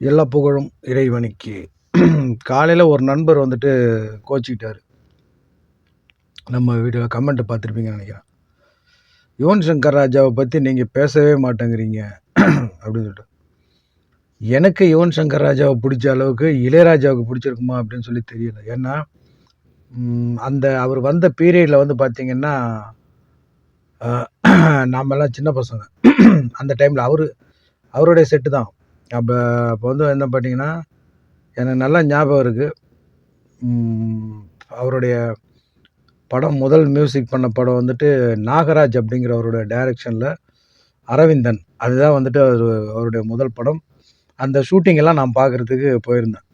எல்லா புகழும் இறைவனுக்கு. காலையில் ஒரு நண்பர் வந்துட்டு கோச்சிக்கிட்டார். நம்ம வீட்டில் கமெண்ட்டை பார்த்துருப்பீங்கன்னு நினைக்கிறேன். யுவன் சங்கர் ராஜாவை பற்றி நீங்கள் பேசவே மாட்டேங்கிறீங்க. அப்படின்னு சொல்லிட்டு. எனக்கு யுவன் சங்கர் ராஜாவை பிடிச்ச அளவுக்கு இளையராஜாவுக்கு பிடிச்சிருக்குமா அப்படின்னு சொல்லி தெரியல. ஏன்னா அந்த அவர் வந்த பீரியடில் வந்து பார்த்திங்கன்னா நாமெல்லாம் சின்ன பசங்க. அந்த டைமில் அவர் அவருடைய செட்டு தான். அப்போ அப்போ வந்து என்ன பார்த்தீங்கன்னா எனக்கு நல்லா ஞாபகம் இருக்குது அவருடைய படம் முதல் மியூசிக் பண்ண படம் வந்துட்டு நாகராஜ் அப்படிங்கிறவருடைய டைரக்ஷனில் அரவிந்தன். அதுதான் வந்துட்டு அவர் அவருடைய முதல் படம். அந்த ஷூட்டிங்கெல்லாம் நான் பார்க்குறதுக்கு போயிருந்தேன்.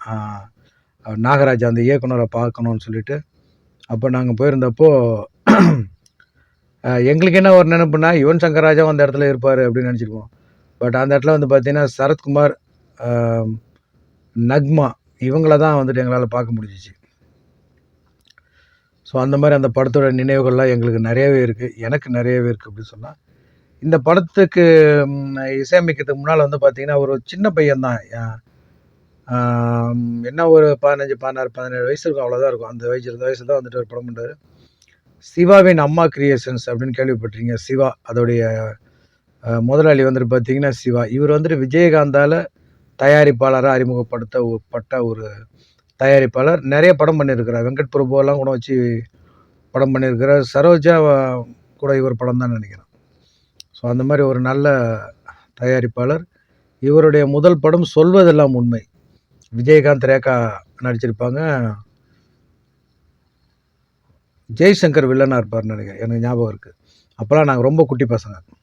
நாகராஜ் அந்த இயக்குனரை பார்க்கணுன்னு சொல்லிட்டு. அப்போ நாங்கள் போயிருந்தப்போ எங்களுக்கு என்ன ஒரு நினைப்புனா யுவன் சங்கர் ராஜாவும் அந்த இடத்துல இருப்பார் அப்படின்னு நினச்சிருப்போம். பட் அந்த இடத்துல வந்து பார்த்திங்கன்னா சரத்குமார் நக்மா இவங்கள தான் வந்துட்டு எங்களால் பார்க்க முடிஞ்சிச்சு. ஸோ அந்த மாதிரி அந்த படத்தோட நினைவுகள்லாம் எங்களுக்கு நிறையவே இருக்குது எனக்கு நிறையவே இருக்குது அப்படின்னு சொன்னால் இந்த படத்துக்கு இசையமைக்கிறதுக்கு முன்னால் வந்து பார்த்திங்கன்னா ஒரு சின்ன பையன்தான் என்ன ஒரு பதினஞ்சு பதினாறு பதினேழு வயசு இருக்கும் அவ்வளோதான் இருக்கும். அந்த வயசு இருந்த வயசு தான் வந்துட்டு ஒரு படம் பண்ணுறாரு சிவாவின் அம்மா கிரியேஷன்ஸ் அப்படின்னு கேள்விப்பட்டிருக்கீங்க. சிவா அதோடைய முதலாளி வந்துட்டு பார்த்தீங்கன்னா சிவா. இவர் வந்துட்டு விஜயகாந்தால் தயாரிப்பாளராக அறிமுகப்படுத்த ஒரு- பட்ட ஒரு தயாரிப்பாளர். நிறைய படம் பண்ணியிருக்கிறார். வெங்கட் பிரபுவெல்லாம் கூட வச்சு படம் பண்ணியிருக்கிறார். சரோஜா கூட இவர் படம் தான் நினைக்கிறேன். ஸோ அந்த மாதிரி ஒரு நல்ல தயாரிப்பாளர். இவருடைய முதல் படம் சொல்வதெல்லாம் உண்மை. விஜயகாந்த் ரேகா நடிச்சிருப்பாங்க. ஜெய்சங்கர் வில்லனாக இருப்பார்னு நினைக்கிறேன். எனக்கு ஞாபகம் இருக்குது அப்போல்லாம் நாங்கள் ரொம்ப குட்டி பசங்க.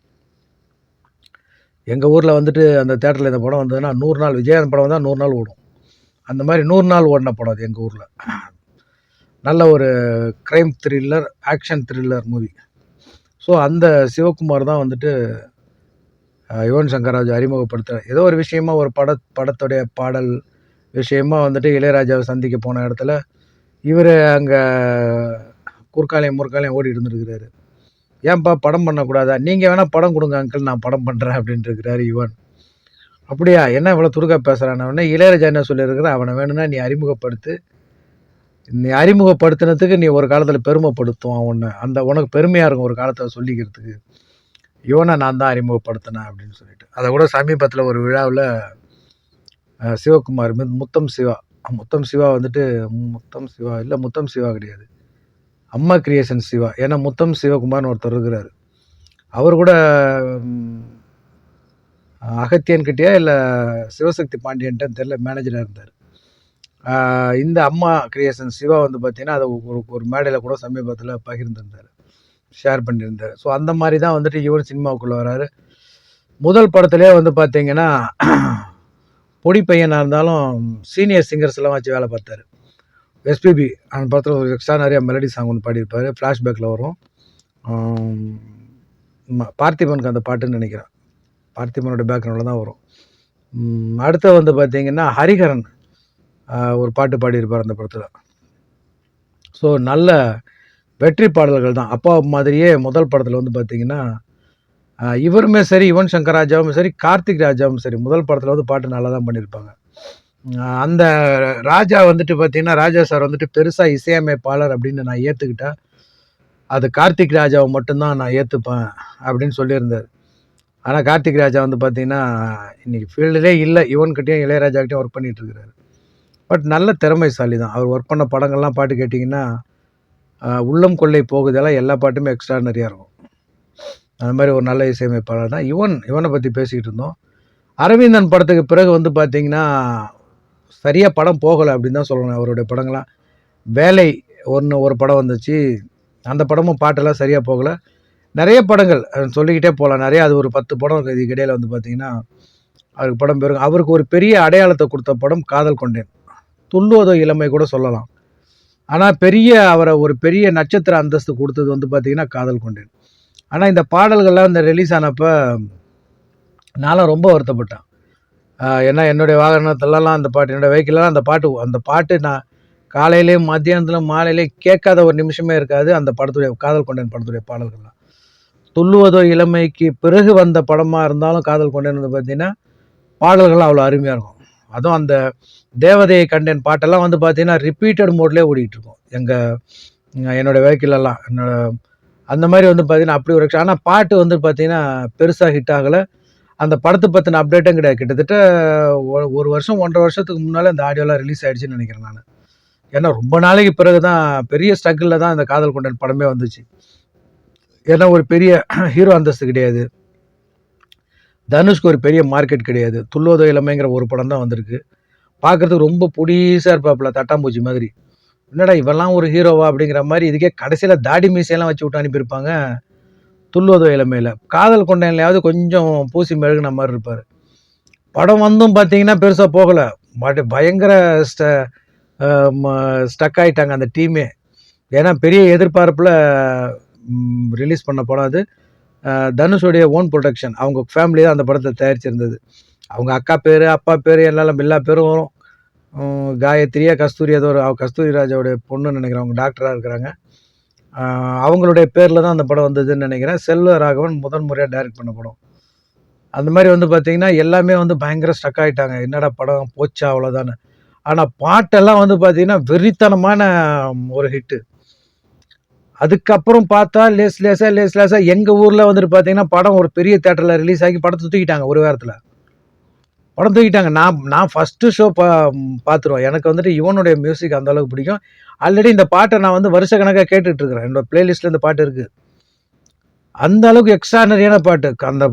எங்கள் ஊரில் வந்துட்டு அந்த தேட்டரில் இந்த படம் வந்ததுன்னா நூறு நாள் விஜயகாந்த் படம் வந்தால் நூறு நாள் ஓடும். அந்த மாதிரி நூறு நாள் ஓடின படம் அது எங்கள் ஊரில். நல்ல ஒரு crime thriller action thriller movie so அந்த சிவகுமார் தான் வந்துட்டு யுவன் சங்கராஜ் அறிமுகப்படுத்துகிறார் ஏதோ ஒரு விஷயமா ஒரு பட படத்துடைய பாடல் விஷயமா வந்துட்டு இளையராஜாவை சந்திக்க போன இடத்துல இவர் அங்கே குறுக்காலையும் முறுக்காலையும் ஓடி இருந்துருக்கிறாரு. ஏன்பா படம் பண்ணக்கூடாதா? நீங்கள் வேணால் படம் கொடுங்க அங்கிள் நான் படம் பண்ணுறேன் அப்படின்ட்டு இருக்கிறாரு யுவன். அப்படியா? என்ன இவ்வளோ துருக்கா பேசுகிறான் உடனே இளையராஜா என்ன சொல்லியிருக்கிறேன் அவனை வேணும்னா நீ அறிமுகப்படுத்து. நீ அறிமுகப்படுத்தினதுக்கு நீ ஒரு காலத்தில் பெருமைப்படுத்துவான் உன்னை. அந்த உனக்கு பெருமையாக இருக்கும் ஒரு காலத்தில் சொல்லிக்கிறதுக்கு. யுவனை நான் தான் அறிமுகப்படுத்தினேன் அப்படின்னு சொல்லிட்டு. அதை கூட சமீபத்தில் ஒரு விழாவில் சிவகுமார் முத்தம் சிவா. முத்தம் சிவா வந்துட்டு முத்தம் சிவா இல்லை முத்தம் சிவா கிடையாது. அம்மா கிரியேஷன் சிவா. ஏன்னா முத்தம் சிவகுமார்னு ஒருத்தர் இருக்கிறார். அவர் கூட ம், அகத்தியன் கிட்டேயா இல்லை சிவசக்தி பாண்டியன்ட்டு தெரில மேனேஜராக இருந்தார். இந்த அம்மா கிரியேஷன் சிவா வந்து பார்த்தீங்கன்னா அதை ஒரு ஒரு மேடையில் கூட சமீபத்தில் பகிர்ந்திருந்தார். ஷேர் பண்ணியிருந்தார். ஸோ அந்த மாதிரி தான் வந்துட்டு இவர் சினிமாவுக்குள்ளே வராரு. முதல் படத்துலேயே வந்து பார்த்தீங்கன்னா பொடி பையனாக இருந்தாலும் சீனியர் சிங்கர்ஸ் எல்லாம் வச்சு வேலை பார்த்தாரு. எஸ்பிபி அந்த படத்தில் ஒரு எக்ஸ்ட்ரா நிறைய மெலடி சாங் ஒன்று பாடியிருப்பார். ஃப்ளாஷ்பேக்கில் வரும். பார்த்திபனுக்கு அந்த பாட்டுன்னு நினைக்கிறேன். பார்த்திபனோட பேக்ரவுண்டில் தான் வரும். அடுத்த வந்து பார்த்தீங்கன்னா ஹரிஹரன் ஒரு பாட்டு பாடியிருப்பார் அந்த படத்தில். ஸோ நல்ல வெற்றி பாடல்கள் தான். அப்பா மாதிரியே முதல் படத்தில் வந்து பார்த்திங்கன்னா இவருமே சரி யுவன் சங்கர் ராஜாவும் சரி கார்த்திக் ராஜாவும் சரி முதல் படத்தில் வந்து பாட்டு நல்லா தான் பண்ணியிருப்பாங்க. அந்த ராஜா வந்துட்டு பார்த்தீங்கன்னா ராஜா சார் வந்துட்டு பெருசாக இசையமைப்பாளர் அப்படின்னு நான் ஏற்றுக்கிட்டேன் அது கார்த்திக் ராஜாவை மட்டும்தான் நான் ஏற்றுப்பேன் அப்படின்னு சொல்லியிருந்தார். ஆனால் கார்த்திக் ராஜா வந்து பார்த்தீங்கன்னா இன்னைக்கு ஃபீல்டுலே இல்லை. இவன்கிட்டையும் இளையராஜாக்கிட்டையும் ஒர்க் பண்ணிகிட்ருக்கிறாரு பட் நல்ல திறமைசாலி தான் அவர் ஒர்க் பண்ண படங்கள்லாம் பாட்டு கேட்டிங்கன்னா உள்ளம் கொள்ளை போகுதெல்லாம் எல்லா பாட்டுமே எக்ஸ்ட்ராடனரியாக இருக்கும். அந்த மாதிரி ஒரு நல்ல இசையமைப்பாளர் தான் யுவன் யுவனை பற்றி பேசிக்கிட்டு இருந்தோம். அரவிந்தன் படத்துக்கு பிறகு வந்து பார்த்திங்கன்னா சரியாக படம் போகலை அப்படின்னு தான் சொல்லணும் அவருடைய படங்கள்லாம். வேலை ஒன்று ஒரு படம் வந்துச்சு. அந்த படமும் பாட்டெல்லாம் சரியாக போகலை. நிறைய படங்கள் சொல்லிக்கிட்டே போகலாம். நிறையா அது ஒரு பத்து படம் இருக்குது இதுக்கு இடையில் வந்து பார்த்தீங்கன்னா அவருக்கு படம் பேரும் அவருக்கு ஒரு பெரிய அடையாளத்தை கொடுத்த படம் காதல் கொண்டேன். துள்ளுவதோ இளமை கூட சொல்லலாம். ஆனால் பெரிய அவரை ஒரு பெரிய நட்சத்திர அந்தஸ்து கொடுத்தது வந்து பார்த்திங்கன்னா காதல் கொண்டேன். ஆனால் இந்த பாடல்கள்லாம் இந்த ரிலீஸ் ஆனப்போ நான்லாம் ரொம்ப வருத்தப்பட்டேன். ஏன்னா என்னுடைய வாகனத்துலலாம் அந்த பாட்டு என்னுடைய வெஹிக்கிளெலாம் அந்த பாட்டு அந்த பாட்டு நான் காலையிலேயும் மத்தியானத்துலையும் மாலையிலேயும் கேட்காத ஒரு நிமிஷமே இருக்காது. அந்த படத்துடைய காதல் கொண்டேன் படத்துடைய பாடல்கள்லாம். துள்ளுவதோ இளமைக்கு பிறகு வந்த படமாக இருந்தாலும் காதல் கொண்டேன் வந்து பார்த்தீங்கன்னா பாடல்கள்லாம் அவ்வளோ அருமையாக இருக்கும். அதுவும் அந்த தேவதையை கண்டேன் பாட்டெல்லாம் வந்து பார்த்தீங்கன்னா ரிப்பீட்டட் மோட்லேயே ஓடிக்கிட்டு இருக்கும் எங்கள் என்னோடய வெஹிக்கிளெல்லாம் என்னோட அந்த மாதிரி வந்து பார்த்தீங்கன்னா அப்படி ஒரு ஆனால் பாட்டு வந்து பார்த்தீங்கன்னா பெருசாக ஹிட் ஆகலை. அந்த படத்தை பற்றின அப்டேட்டும் கிடையாது. கிட்டத்தட்ட ஒரு வருஷம் ஒன்றரை வருஷத்துக்கு முன்னால் இந்த ஆடியோலாம் ரிலீஸ் ஆகிடுச்சின்னு நினைக்கிறேன் நான். ஏன்னா ரொம்ப நாளைக்கு பிறகு தான் பெரிய ஸ்ட்ரகிளில் தான் இந்த காதல் கொண்டன் படமே வந்துச்சு. ஏன்னா ஒரு பெரிய ஹீரோ அந்தஸ்து கிடையாது. தனுஷ்க்கு ஒரு பெரிய மார்க்கெட் கிடையாது. துல்லோதோ இளமைங்கிற ஒரு படம் தான் வந்திருக்கு. பார்க்குறதுக்கு ரொம்ப பொடிசாக இருப்பாப்புல தட்டாம்பூச்சி மாதிரி. என்னடா இவெல்லாம் ஒரு ஹீரோவா அப்படிங்கிற மாதிரி இதுக்கே கடைசியில் தாடி மீசையெல்லாம் வச்சு விட்டு அனுப்பியிருப்பாங்க. துள்ளுவதோ இளமையில் காதல் கொண்டையிலையாவது கொஞ்சம் பூசி மெழுகுன மாதிரி இருப்பார். படம் வந்தும் பார்த்தீங்கன்னா பெருசாக போகலை. பட் பயங்கர ஸ்ட ஸ்டக் ஆகிட்டாங்க அந்த டீமே ஏன்னா பெரிய எதிர்பார்ப்பில் ரிலீஸ் பண்ண படம் அது. தனுஷுடைய ஓன் ப்ரொடக்ஷன் அவங்க ஃபேமிலி தான் அந்த படத்தை தயாரிச்சிருந்தது. அவங்க அக்கா பேர் அப்பா பேர் எல்லாம் எல்லா பேரும் வரும். காயத்ரியா கஸ்தூரி ஏதோ ஒரு கஸ்தூரி ராஜாவுடைய பொண்ணுன்னு நினைக்கிறேன். அவங்க டாக்டராக இருக்கிறாங்க. அவங்களுடைய பேரில் தான் அந்த படம் வந்ததுன்னு நினைக்கிறேன். செல்வ ராகவன் முதன் முறையாக டைரக்ட் பண்ண படம். அந்த மாதிரி வந்து பார்த்திங்கன்னா எல்லாமே வந்து பயங்கர ஸ்டக் ஆகிட்டாங்க என்னடா படம் போச்சா அவ்வளோதானே ஆனால் பாட்டெல்லாம் வந்து பார்த்திங்கன்னா வெறித்தனமான ஒரு ஹிட்டு அதுக்கப்புறம் பார்த்தா லேஸ் லேஸாக லேஸ் லேஸாக எங்கள் ஊரில் வந்துட்டு பார்த்தீங்கன்னா படம் ஒரு பெரிய தேட்டரில் ரிலீஸ் ஆகி படத்தை தூக்கிட்டாங்க ஒரு வாரத்தில். படம் தூக்கிட்டாங்க. நான் நான் ஃபஸ்ட்டு ஷோ பா பார்த்துருவேன் எனக்கு வந்துட்டு இவனுடைய மியூசிக் அந்த அளவுக்கு பிடிக்கும். ஆல்ரெடி இந்த பாட்டை நான் வந்து வருஷ கணக்காக கேட்டுட்டு இருக்கிறேன் என்னோட பிளேலிஸ்ட்டில் இந்த பாட்டு இருக்குது அந்த அளவுக்கு எக்ஸ்ட்ரானரியான பாட்டு. அந்த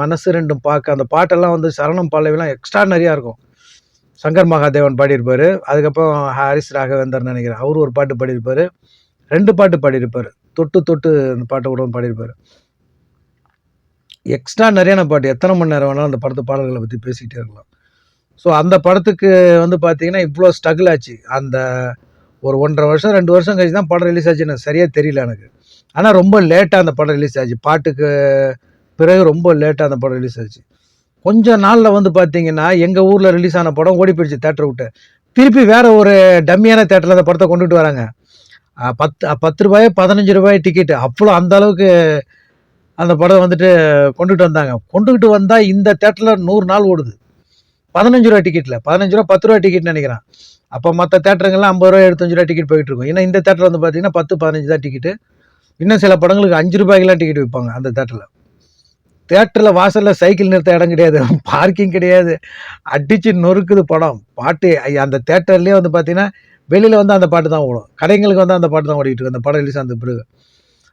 மனசு ரெண்டும் பார்க்க அந்த பாட்டெல்லாம் வந்து சரணம் பல்லவிலாம் எக்ஸ்ட்ரானரியாக இருக்கும். சங்கர் மகாதேவன் பாடியிருப்பார். அதுக்கப்புறம் ஹாரிஸ் ராகவேந்தர் நினைக்கிறேன். அவர் ஒரு பாட்டு பாடியிருப்பார். ரெண்டு பாட்டு பாடியிருப்பார். தொட்டு தொட்டு அந்த பாட்டை கூட பாடியிருப்பார். எக்ஸ்ட்ரா நிறையான பாட்டு. எத்தனை மணி நேரம் வேணாலும் அந்த படத்து பாடல்களை பற்றி பேசிக்கிட்டே இருக்கலாம். ஸோ அந்த படத்துக்கு வந்து பார்த்தீங்கன்னா இவ்வளோ ஸ்ட்ரகிள் ஆச்சு. அந்த ஒரு ஒன்றரை வருஷம் ரெண்டு வருஷம் கழிச்சு தான் படம் ரிலீஸ் ஆச்சு எனக்கு சரியாக தெரியல எனக்கு. ஆனால் ரொம்ப லேட்டாக அந்த படம் ரிலீஸ் ஆச்சு. பாட்டுக்கு பிறகு ரொம்ப லேட்டாக அந்த படம் ரிலீஸ் ஆச்சு. கொஞ்ச நாளில் வந்து பார்த்தீங்கன்னா எங்கள் ஊரில் ரிலீஸ் ஆன படம் ஓடி போயிடுச்சு தேட்டரை விட்டு. திருப்பி வேறு ஒரு டம்மியான தேட்டரில் அந்த படத்தை கொண்டுட்டு வராங்க. பத்து பத்து ரூபாய் பதினஞ்சு ரூபாய் டிக்கெட்டு அவ்வளோ அந்த அளவுக்கு அந்த படம் வந்துட்டு கொண்டுகிட்டு வந்தாங்க. கொண்டுகிட்டு வந்தால் இந்த தேட்டரில் நூறு நாள் ஓடுது. பதினஞ்சு ரூபா டிக்கெட்டில் பதினஞ்சு ரூபா பத்து ரூபா டிக்கெட் நினைக்கிறேன். அப்போ மற்ற தேட்டருங்கெல்லாம் ஐம்பது ரூபா எழுபத்தஞ்சு ரூபா டிக்கெட் போயிட்டு இருக்கும். ஏன்னா இந்த தேட்டர் வந்து பார்த்தீங்கன்னா பத்து பதினஞ்சு தான் டிக்கெட்டு இன்னும் சில படங்களுக்கு அஞ்சு ரூபாய்க்கெல்லாம் டிக்கெட் விற்பாங்க அந்த தேட்டரில் தேட்டரில் வாசலில் சைக்கிள் நிறுத்த இடம் கிடையாது. பார்க்கிங் கிடையாது. அடிச்சு நொறுக்குது படம். பாட்டு அந்த தேட்டர்லேயே வந்து பார்த்தீங்கன்னா வெளியில் வந்து அந்த பாட்டு தான் ஓடும். கடைங்களுக்கு வந்து அந்த பாட்டு தான் ஓடிட்டு இருக்கு. அந்த படம் ரிலீஸ் ஆன பிறகு.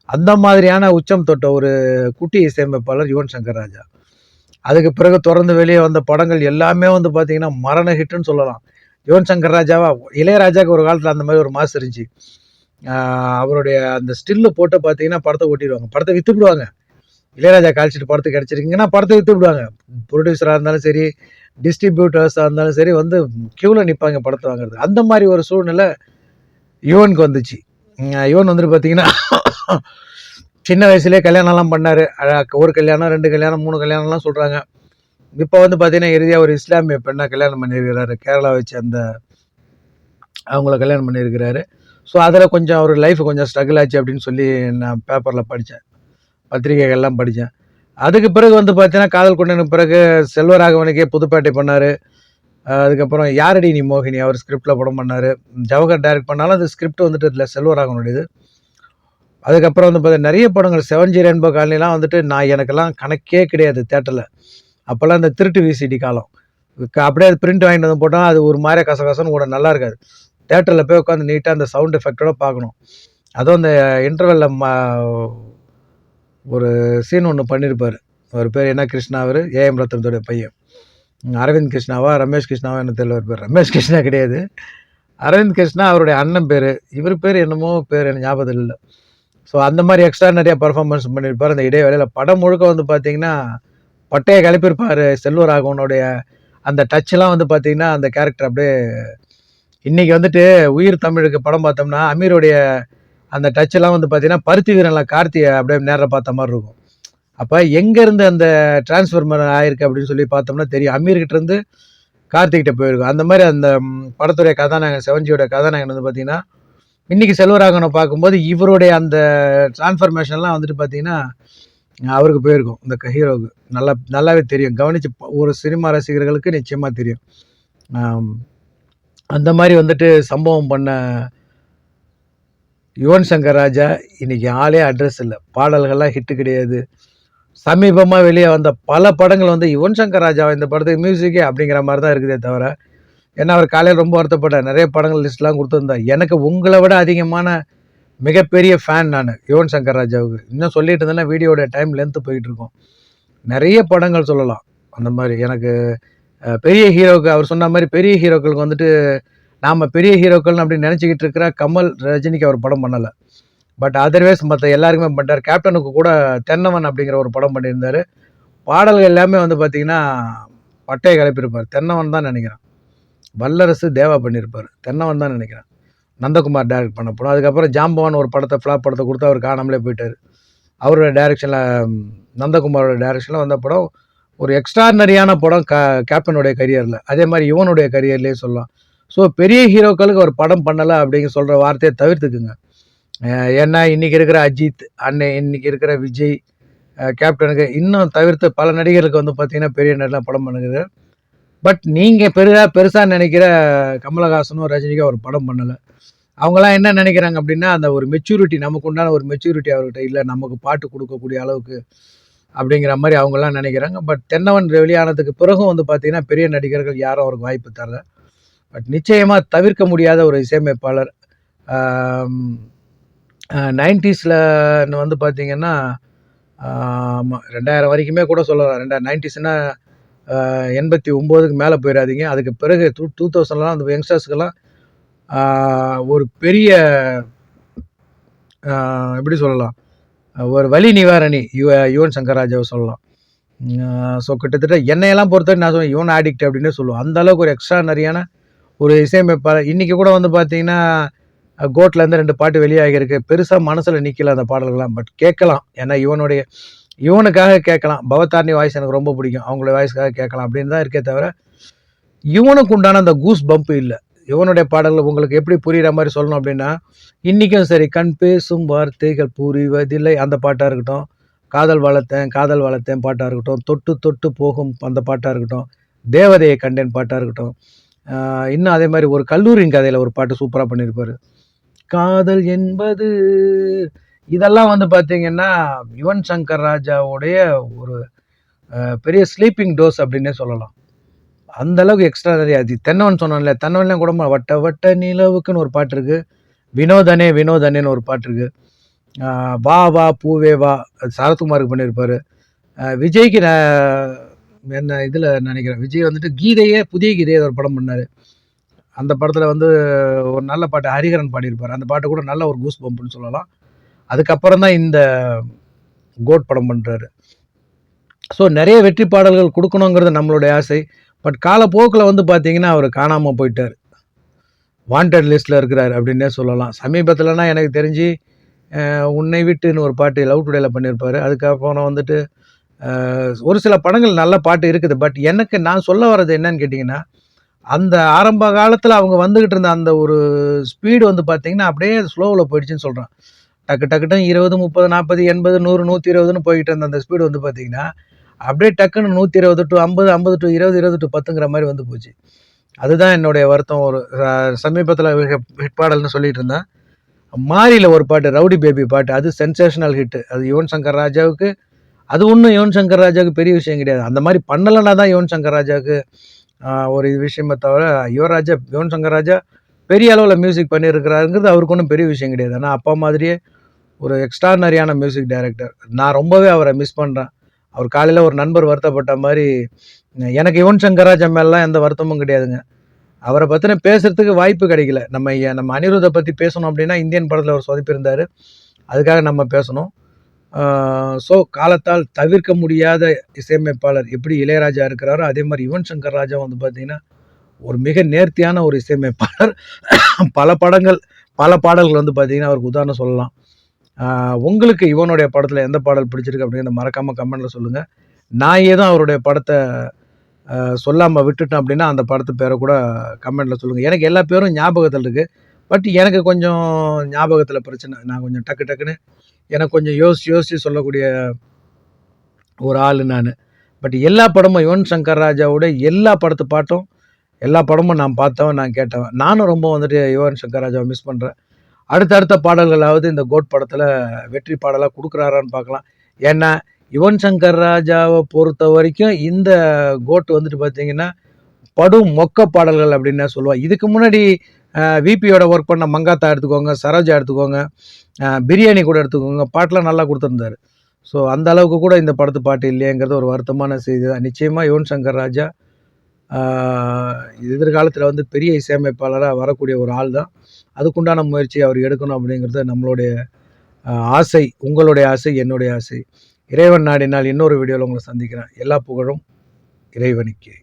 அந்த மாதிரியான உச்சம் தொட்ட ஒரு குட்டி இசையமைப்பாளர் யுவன் சங்கர் ராஜா அதுக்கு பிறகு தொடர்ந்து வெளியே வந்த படங்கள் எல்லாமே வந்து பார்த்தீங்கன்னா மரண ஹிட்டுன்னு சொல்லலாம். யுவன் சங்கர் ராஜாவா இளையராஜாவுக்கு ஒரு காலத்தில் அந்த மாதிரி ஒரு மாசு இருந்துச்சு. அவருடைய அந்த ஸ்டில்லு போட்டு பார்த்தீங்கன்னா படத்தை ஓட்டிடுவாங்க படத்தை விற்று விடுவாங்க. இளையராஜா காய்ச்சிட்டு படத்தை கிடச்சிருக்கீங்கன்னா படத்தை விற்று விடுவாங்க. ப்ரொடியூசராக இருந்தாலும் சரி டிஸ்ட்ரிபியூட்டர்ஸாக இருந்தாலும் சரி வந்து க்யூவில் நிற்பாங்க படத்தை வாங்குறது. அந்த மாதிரி ஒரு சூழ்நிலை யுவனுக்கு வந்துச்சு. யுவன் வந்துட்டு பார்த்தீங்கன்னா சின்ன வயசுலேயே கல்யாணம்லாம் பண்ணார். ஒரு கல்யாணம் ரெண்டு கல்யாணம் மூணு கல்யாணம்லாம் சொல்கிறாங்க இப்போ வந்து பார்த்தீங்கன்னா இறுதியாக ஒரு இஸ்லாமிய பெண்ணை கல்யாணம் பண்ணியிருக்கிறாரு. கேரளா வச்சு அந்த அவங்கள கல்யாணம் பண்ணியிருக்கிறாரு. ஸோ அதில் கொஞ்சம் அவர் லைஃப் கொஞ்சம் ஸ்ட்ரகிள் ஆச்சு அப்படின்னு சொல்லி நான் பேப்பரில் படித்தேன் பத்திரிகைகள்லாம் படித்தேன் அதுக்கு பிறகு வந்து பார்த்தீங்கன்னா காதல் கொண்டனுக்கு பிறகு செல்வராகவனுக்கே புதுப்பேட்டை பண்ணார் அதுக்கப்புறம் யாரடி நீ மோகினி? அவர் ஸ்கிரிப்டில் படம் பண்ணார். ஜவஹர் டைரக்ட் பண்ணாலும் அது ஸ்கிரிப்ட் வந்துட்டு இல்லை செல்வராகனுடையது அதுக்கப்புறம் வந்து பார்த்தா நிறைய படங்கள். செவன் ஜி ரெயின்போ காலனிலாம் வந்துட்டு நான் எனக்கெல்லாம் கணக்கே கிடையாது தேட்டரில் அப்போல்லாம் இந்த திருட்டு விசிடி காலம். அப்படியே அது பிரிண்ட் வாங்கிட்டு வந்து போட்டால் அது ஒரு மாதிரி கசகசன்னு கூட நல்லா இருக்காது. தேட்டரில் போய் உட்காந்து நீட்டாக அந்த சவுண்ட் எஃபெக்டோட பார்க்கணும். அதுவும் அந்த இன்டர்வெல்ல ம ஒரு சீன் ஒன்று பண்ணியிருப்பார் அவர் பேர் என்ன? கிருஷ்ணா அவர். ஏஎம் ரத்னத்தோடைய பையன். அரவிந்த் கிருஷ்ணாவா ரமேஷ் கிருஷ்ணாவா என்ன தெரியல பேர். ரமேஷ் கிருஷ்ணா கிடையாது. அரவிந்த் கிருஷ்ணா அவருடைய அண்ணன் பேர். இவர் பேர் என்னமோ பேர் எனக்கு ஞாபகம் இல்லை. ஸோ அந்த மாதிரி எக்ஸ்ட்ரா நிறைய பர்ஃபார்மன்ஸ் பண்ணியிருப்பார். அந்த இடைவேளையில் படம் முழுக்க வந்து பார்த்தீங்கன்னா பட்டையை கிளப்பியிருப்பார் செல்வராகவனுடைய அந்த டச்செலாம் வந்து பார்த்திங்கன்னா அந்த கேரக்டர் அப்படியே இன்றைக்கி வந்துட்டு உயிர் தமிழுக்கு படம் பார்த்தோம்னா அமீருடைய அந்த டச்செல்லாம் வந்து பார்த்தீங்கன்னா பருத்தி வீரனில் கார்த்தியை அப்படியே நேரில் பார்த்த மாதிரி இருக்கும். அப்போ எங்கேருந்து அந்த டிரான்ஸ்ஃபர்மர் ஆயிருக்கு அப்படின்னு சொல்லி பார்த்தோம்னா தெரியும். அமீர்கிட்டேருந்து கார்த்திக்கிட்ட போயிருக்கும். அந்த மாதிரி அந்த படத்துடைய கதாநாயகன் செவன்ஜியோட கதாநாயகன் வந்து பார்த்தீங்கன்னா இன்னைக்கு செல்வராகவனை பார்க்கும்போது இவருடைய அந்த டிரான்ஸ்ஃபர்மேஷன்லாம் வந்துட்டு பார்த்தீங்கன்னா அவருக்கு போயிருக்கும். இந்த ஹீரோவுக்கு. நல்லா நல்லாவே தெரியும். கவனித்து ஒரு சினிமா ரசிகர்களுக்கு நிச்சயமாக தெரியும். அந்த மாதிரி வந்துட்டு சம்பவம் பண்ண யுவன் சங்கர் ராஜா இன்றைக்கி ஆளே அட்ரஸ் இல்லை. பாடல்கள்லாம் ஹிட்டு கிடையாது. சமீபமாக வெளியே வந்த பல படங்கள் வந்து யுவன் சங்கர் ராஜா இந்த படத்துக்கு மியூசிக்கே அப்படிங்கிற மாதிரி தான் இருக்குதே தவிர ஏன்னா அவர் காலையில் ரொம்ப வருத்தப்பட்டார். நிறைய படங்கள் லிஸ்ட்லாம் கொடுத்துருந்தார். எனக்கு உங்களை விட அதிகமான மிகப்பெரிய ஃபேன் நான் யுவன் சங்கர் ராஜாவுக்கு. இன்னும் சொல்லிட்டு இருந்தேன்னா வீடியோட டைம் லென்த்து போயிட்டு இருக்கோம். நிறைய படங்கள் சொல்லலாம். அந்த மாதிரி எனக்கு பெரிய ஹீரோக்கு அவர் சொன்ன மாதிரி பெரிய ஹீரோக்களுக்கு வந்துட்டு நாம் பெரிய ஹீரோக்கள்னு அப்படின்னு நினச்சிக்கிட்டு இருக்கிற கமல் ரஜினிக்கு அவர் படம் பண்ணலை. பட் அதர்வைஸ் மற்ற எல்லாருக்குமே பண்ணிட்டார் கேப்டனுக்கு கூட தென்னவன் அப்படிங்கிற ஒரு படம் பண்ணியிருந்தார். பாடல்கள் எல்லாமே வந்து பார்த்திங்கன்னா பட்டையை கிளப்பியிருப்பார் தென்னவன் தான் நினைக்கிறேன். வல்லரசு தேவா பண்ணியிருப்பார். தென்னவன் தான் நினைக்கிறேன். நந்தகுமார் டைரக்ட் பண்ண படம். அதுக்கப்புறம் ஜாம்பவான் ஒரு படத்தை ஃப்ளாப் படத்தை கொடுத்து அவர் காணாமலே போயிட்டார். அவரோட டைரக்ஷனில் நந்தகுமாரோட டைரக்ஷனில் வந்த படம் ஒரு எக்ஸ்ட்ரானரியான படம் க கேப்டனுடைய கரியரில் அதே மாதிரி இவனுடைய கரியர்லேயே சொல்லலாம். ஸோ பெரிய ஹீரோக்களுக்கு ஒரு படம் பண்ணலை அப்படிங்க சொல்கிற வார்த்தையை தவிர்த்துக்குங்க. ஏன்னா இன்றைக்கி இருக்கிற அஜித் அண்ணன் இன்னைக்கு இருக்கிற விஜய் கேப்டனுக்கு இன்னும் தவிர்த்து பல நடிகர்களுக்கு வந்து பார்த்திங்கன்னா பெரிய நடிகர்லாம் படம் பண்ணுது. பட் நீங்கள் பெரிதாக பெருசாக நினைக்கிற கமலஹாசனும் ரஜினிக்கும் ஒரு படம் பண்ணலை. அவங்களாம் என்ன நினைக்கிறாங்க அப்படின்னா அந்த ஒரு மெச்சூரிட்டி நமக்கு உண்டான ஒரு மெச்சூரிட்டி அவர்கிட்ட இல்லை நமக்கு பாட்டு கொடுக்கக்கூடிய அளவுக்கு அப்படிங்கிற மாதிரி அவங்கெல்லாம் நினைக்கிறாங்க. பட் தென்னவன் வெளியானதுக்கு பிறகும் வந்து பார்த்திங்கன்னா பெரிய நடிகர்கள் யாரும் அவருக்கு வாய்ப்பு தரல. பட் நிச்சயமாக தவிர்க்க முடியாத ஒரு இசையமைப்பாளர் நைன்டிஸில் வந்து பார்த்திங்கன்னா ஆமாம் ரெண்டாயிரம் வரைக்குமே கூட சொல்லலாம். ரெண்டாயிரம் நைன்டிஸ்னால் எண்பத்தி ஒம்போதுக்கு மேலே போயிடாதீங்க அதுக்கு பிறகு டூ டூ தௌசண்ட்லாம் அந்த யங்ஸ்டர்ஸ்க்கெல்லாம் ஒரு பெரிய எப்படி சொல்லலாம் ஒரு வழி நிவாரணி யுவ யுவன் சங்கர் ராஜாவை சொல்லலாம் ஸோ கிட்டத்தட்ட என்னையெல்லாம் பொறுத்தவரை நான் சொல்லுவேன் யுவன் ஆடிக்ட் அப்படின்னே சொல்லுவோம். அந்த அளவுக்கு ஒரு எக்ஸ்ட்ரா நிறையான ஒரு இசையமைப்பாளர். இன்றைக்கி கூட வந்து பார்த்தீங்கன்னா கோட்லேருந்து ரெண்டு பாட்டு வெளியாகியிருக்கு. பெருசாக மனசில் நிற்கல அந்த பாடல்கள்லாம். பட் கேட்கலாம். ஏன்னா இவனுடைய இவனுக்காக கேட்கலாம். பவதாரணி வாய்ஸ் எனக்கு ரொம்ப பிடிக்கும். அவங்களுடைய வாய்ஸ்க்காக கேட்கலாம் அப்படின்னு தான் இருக்கே தவிர இவனுக்கு உண்டான அந்த கூஸ் பம்ப் இல்லை. இவனுடைய பாடல்கள் உங்களுக்கு எப்படி புரிகிற மாதிரி சொல்லணும் அப்படின்னா இன்றைக்கும் சரி கண் பேசும் வார்த்தைகள் புரிவதில்லை. அந்த பாட்டாக இருக்கட்டும். காதல் வளர்த்தேன் காதல் வளர்த்தேன் பாட்டாக இருக்கட்டும். தொட்டு தொட்டு போகும் அந்த பாட்டாக இருக்கட்டும். தேவதையை கண்டேன் பாட்டாக இருக்கட்டும். இன்னும் அதே மாதிரி ஒரு கல்லூரியின் கதையில் ஒரு பாட்டு சூப்பராக பண்ணியிருப்பார். காதல் என்பது. இதெல்லாம் வந்து பார்த்தீங்கன்னா யுவன் சங்கர் ராஜாவுடைய ஒரு பெரிய ஸ்லீப்பிங் டோஸ் அப்படின்னே சொல்லலாம். அந்த அளவுக்கு எக்ஸ்ட்ரா நிறைய அது தென்னவன் சொன்னோம்ல தென்னவன்லாம் கூட வட்ட வட்ட நிலவுக்குன்னு ஒரு பாட்டு இருக்கு. வினோதனே வினோதனேன்னு ஒரு பாட்டு இருக்கு. வா வா பூவே வா சரத்குமாருக்கு பண்ணியிருப்பாரு விஜய்க்கு நான் என்ன இதில் நினைக்கிறேன் விஜய் வந்துட்டு கீதையே புதிய கீதையை ஒரு படம் பண்ணார். அந்த படத்தில் வந்து ஒரு நல்ல பாட்டு ஹரிஹரன் பாடியிருப்பார். அந்த பாட்டு கூட நல்ல ஒரு கூஸ் பம்புன்னு சொல்லலாம். அதுக்கப்புறம் தான் இந்த கோட் படம் பண்ணுறாரு ஸோ நிறைய வெற்றி பாடல்கள் கொடுக்கணுங்கிறது நம்மளுடைய ஆசை. பட் காலப்போக்கில் வந்து பார்த்தீங்கன்னா அவர் காணாமல் போயிட்டார். வாண்டட் லிஸ்ட்டில் இருக்கிறார் அப்படின்னே சொல்லலாம். சமீபத்தில்னா எனக்கு தெரிஞ்சு உன்னை விட்டுன்னு ஒரு பாட்டு லவ் டுடேல பண்ணியிருப்பார். அதுக்கப்புறம் வந்துட்டு ஒரு சில படங்கள் நல்ல பாட்டு இருக்குது. பட் எனக்கு நான் சொல்ல வர்றது என்னன்னு கேட்டிங்கன்னா அந்த ஆரம்ப காலத்தில் அவங்க வந்துக்கிட்டு இருந்த அந்த ஒரு ஸ்பீடு வந்து பார்த்தீங்கன்னா அப்படியே ஸ்லோவில் போயிடுச்சுன்னு சொல்கிறேன் டக்கு டக்குன்னு இருபது முப்பது நாற்பது எண்பது நூறு நூற்றி இருபதுன்னு போய்கிட்டு இருந்த அந்த ஸ்பீடு வந்து பார்த்தீங்கன்னா அப்படியே டக்குன்னு நூற்றி இருபது டு ஐம்பது ஐம்பது டு இருபது இருபது டு பத்துங்கிற மாதிரி வந்து போச்சு. அதுதான் என்னுடைய வருத்தம். ஒரு சமீபத்தில் ஹிட் பாடல்னு சொல்லிட்டு இருந்தேன். மாரியில் ஒரு பாட்டு ரவுடி பேபி பாட்டு அது சென்சேஷனல் ஹிட்டு அது யுவன் சங்கர் ராஜாவுக்கு அது ஒன்றும் யுவன் சங்கர் ராஜாவுக்கு பெரிய விஷயம் கிடையாது. அந்த மாதிரி பண்ணலைன்னா தான் யுவன் சங்கர் ராஜாவுக்கு ஒரு இது விஷயமே தவிர யுவராஜா யுவன் சங்கர் ராஜா பெரிய அளவில் மியூசிக் பண்ணியிருக்கிறாருங்கிறது அவருக்கு ஒன்றும் பெரிய விஷயம் கிடையாது. ஆனால் அப்பா மாதிரியே ஒரு எக்ஸ்ட்ரானரியான மியூசிக் டைரக்டர் நான் ரொம்பவே அவரை மிஸ் பண்ணுறேன் அவர் காலையில் ஒரு நண்பர் வருத்தப்பட்ட மாதிரி எனக்கு யுவன் சங்கர் ராஜா மேலாம் எந்த வருத்தமும் கிடையாதுங்க. அவரை பற்றின பேசுறதுக்கு வாய்ப்பு கிடைக்கல. நம்ம நம்ம அனிருத்தை பற்றி பேசணும் அப்படின்னா இந்தியன் படத்தில் அவர் சொதப்பியிருந்தார். அதுக்காக நம்ம பேசணும். ஸோ காலத்தால் தவிர்க்க முடியாத இசையமைப்பாளர் எப்படி இளையராஜா இருக்கிறாரோ அதே மாதிரி யுவன் சங்கர் ராஜா வந்து பார்த்தீங்கன்னா ஒரு மிக நேர்த்தியான ஒரு இசையமைப்பாளர். பல படங்கள் பல பாடல்கள் வந்து பார்த்தீங்கன்னா அவருக்கு உதாரணம் சொல்லலாம். உங்களுக்கு இவனுடைய படத்தில் எந்த பாடல் பிடிச்சிருக்கு அப்படிங்கிறத மறக்காமல் கமெண்ட்டில் சொல்லுங்கள் நான் ஏதோ அவருடைய படத்தை சொல்லாமல் விட்டுட்டேன் அப்படின்னா அந்த படத்து பேரை கூட கமெண்ட்டில் சொல்லுங்கள் எனக்கு எல்லா பேரும் ஞாபகத்தில் இருக்குது பட் எனக்கு கொஞ்சம் ஞாபகத்தில் பிரச்சனை. நான் கொஞ்சம் டக்கு டக்குன்னு எனக்கு கொஞ்சம் யோசிச்சு யோசித்து சொல்லக்கூடிய ஒரு ஆள் நான். பட் எல்லா படமும் யுவன் சங்கர் ராஜாவோட எல்லா படத்து பாட்டும் எல்லா படமும் நான் பார்த்தவன் நான் கேட்டவன். நானும் ரொம்ப வந்துட்டு யுவன் சங்கர் ராஜாவை மிஸ் பண்ணுறேன் அடுத்தடுத்த பாடல்களாவது இந்த கோட் படத்தில் வெற்றி பாடலாக கொடுக்குறாரான்னு பார்க்கலாம். ஏன்னா யுவன் சங்கர் ராஜாவை பொறுத்த வரைக்கும் இந்த கோட் வந்துட்டு பார்த்தீங்கன்னா படும் மொக்க பாடல்கள் அப்படின்னு சொல்லுவாள் இதுக்கு முன்னாடி விபியோட ஒர்க் பண்ண மங்காத்தா எடுத்துக்கோங்க சரோஜா எடுத்துக்கோங்க பிரியாணி கூட எடுத்துக்கோங்க. பாட்டெலாம் நல்லா கொடுத்துருந்தாரு. ஸோ அந்த அளவுக்கு கூட இந்த படத்து பாட்டு இல்லையங்கிறது ஒரு வருத்தமான செய்தி தான். நிச்சயமாக யுவன் சங்கர் ராஜா எதிர்காலத்தில் வந்து பெரிய இசையமைப்பாளராக வரக்கூடிய ஒரு ஆள் தான். அதுக்குண்டான முயற்சி அவர் எடுக்கணும் அப்படிங்கிறது நம்மளுடைய ஆசை உங்களுடைய ஆசை என்னுடைய ஆசை. இறைவன் நாடினால் இன்னொரு வீடியோவில் உங்களை சந்திக்கிறேன். எல்லா புகழும் இறைவனுக்கே.